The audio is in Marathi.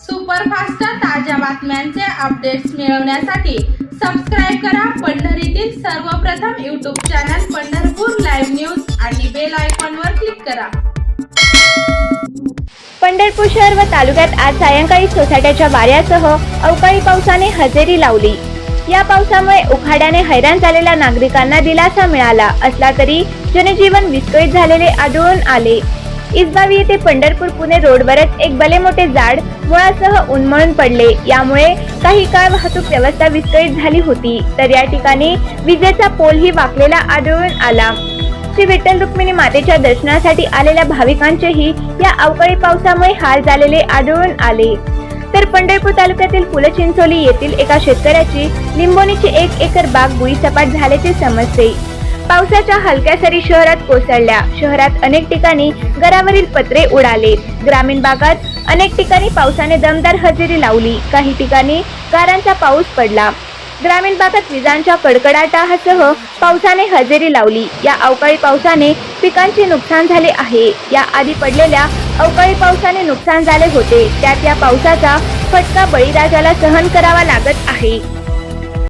सुपरफास्टच्या ताज्या बातम्यांचे अपडेट्स मिळवण्यासाठी सबस्क्राईब करा पंढरीतील सर्वप्रथम YouTube channel Pandharpur live news आणि बेल आयकॉनवर क्लिक करा. पंढरपूर शहर व तालुक्यात आज सायंकाळी सोसाट्याच्या वाऱ्यासह अवकाळी पावसाने हजेरी लावली. या पावसामुळे उखाड्याने हैराण झालेल्या नागरिकांना दिलासा मिळाला असला तरी जनजीवन विस्कळीत झालेले आढळून आले. इसबावी येथे पंढरपूर पुणे रोडवरच एक भले मोठे झाड मुळासह उन्मळून पडले. यामुळे काही काळ वाहतूक व्यवस्था विस्कळीत झाली होती. तर या ठिकाणी विजेचा पोलही वाकलेला आढळून आला. श्री विठ्ठल रुक्मिणी मातेच्या दर्शनासाठी आलेल्या भाविकांचेही या अवकाळी पावसामुळे हाल झालेले आढळून आले. तर पंढरपूर तालुक्यातील फुलचिंचोली येथील एका शेतकऱ्याची लिंबोणीची एक एकर बाग भुईसपाट झाल्याचे समजते. पावसाच्या हलक्या सरी शहरात कोसळल्या. शहरात अनेक ठिकाणी घरावरील पत्रे उडाले. ग्रामीण भागात अनेक ठिकाणी पावसाने दमदार हजेरी लावली. काही ठिकाणी गारांचा पाऊस पडला. ग्रामीण भागात विजांच्या कडकडाटासह पावसाने हजेरी लावली. या अवकाळी पावसाने पिकांचे नुकसान झाले आहे. या आधी पडलेल्या अवकाळी पावसाने नुकसान झाले होते. त्यात या पावसाचा फटका बळीराजाला सहन करावा लागत आहे.